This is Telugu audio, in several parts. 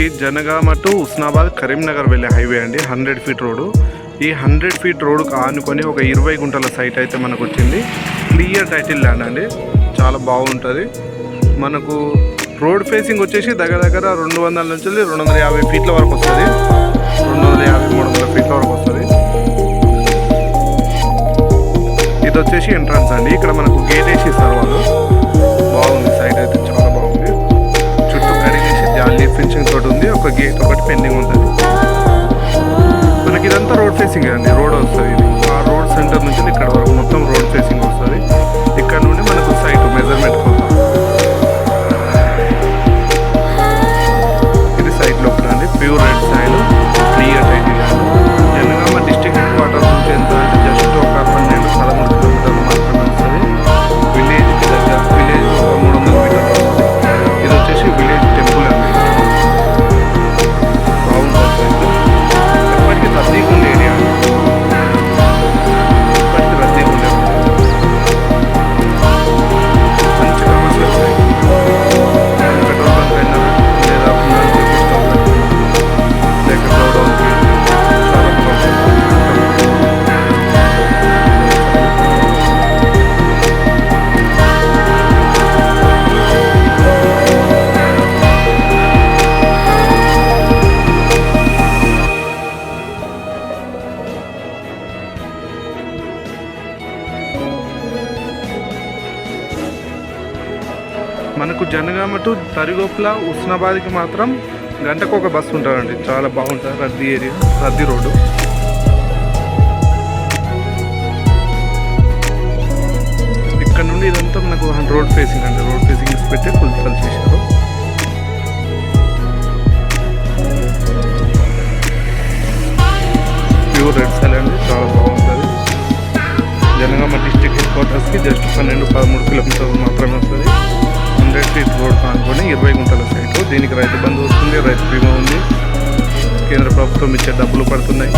వచ్చేసి జనగామ టు ఉస్నాబాద్ కరీంనగర్ వెళ్ళే హైవే అండి హండ్రెడ్ ఫీట్ రోడ్డు. ఈ హండ్రెడ్ ఫీట్ రోడ్డుకు ఆనుకొని ఒక ఇరవై గుంటల సైట్ అయితే మనకు వచ్చింది క్లియర్ టైటిల్ ల్యాండ్ అండి చాలా బాగుంటుంది. మనకు రోడ్ ఫేసింగ్ వచ్చేసి దగ్గర దగ్గర రెండు వందల నుంచి రెండు వందల యాభై ఫీట్ల వరకు వస్తుంది. రెండు వందల యాభై మూడు వందల ఫీట్ల వరకు వస్తుంది. ఇది వచ్చేసి ఎంట్రన్స్ అండి ఇక్కడ మనకు గేట్ వేసి ఇస్తారు వాళ్ళు. పెండింగ్ ఉంటుంది. మనకి ఇదంతా రోడ్ ఫేసింగ్ అండి. రోడ్ వస్తుంది ఇది. ఆ రోడ్ సెంటర్ నుంచి ఇక్కడ వరకు మొత్తం రోడ్ ఫేసింగ్ వస్తుంది. ఇక్కడ నుండి మనకు సైట్ మెజర్మెంట్ కోసం ఇది సైట్ లోపల అండి. ప్యూర్ రెడ్ మనకు జనగామ టు తరిగొప్పల ఉస్నాబాద్కి మాత్రం గంటకు ఒక బస్సు ఉంటుందండి. చాలా బాగుంటుంది రద్దీ ఏరియా రద్దీ రోడ్డు. ఇక్కడ నుండి ఇదంతా మనకు రోడ్ ఫేసింగ్ అండి. రోడ్ ఫేసింగ్ పెట్టి కొలతలు చేశారు. ప్యూర్ రెడ్ సెల్ అండి. చాలా బాగుంటుంది. జనగామ డిస్ట్రిక్ట్ హెడ్ క్వార్టర్స్కి జస్ట్ పన్నెండు పదమూడు కిలోమీటర్లు మాత్రమే వస్తుంది. ఇరవై గుంటల సైట్. దీనికి రైతు బంధు వస్తుంది రైతు బీమా ఉంది. కేంద్ర ప్రభుత్వం ఇచ్చే డబ్బులు పడుతున్నాయి.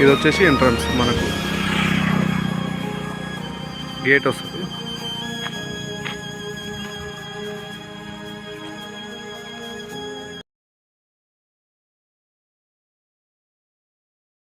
ఇది వచ్చేసి ఎంట్రన్స్ మనకు. గేట్ వస్తుంది.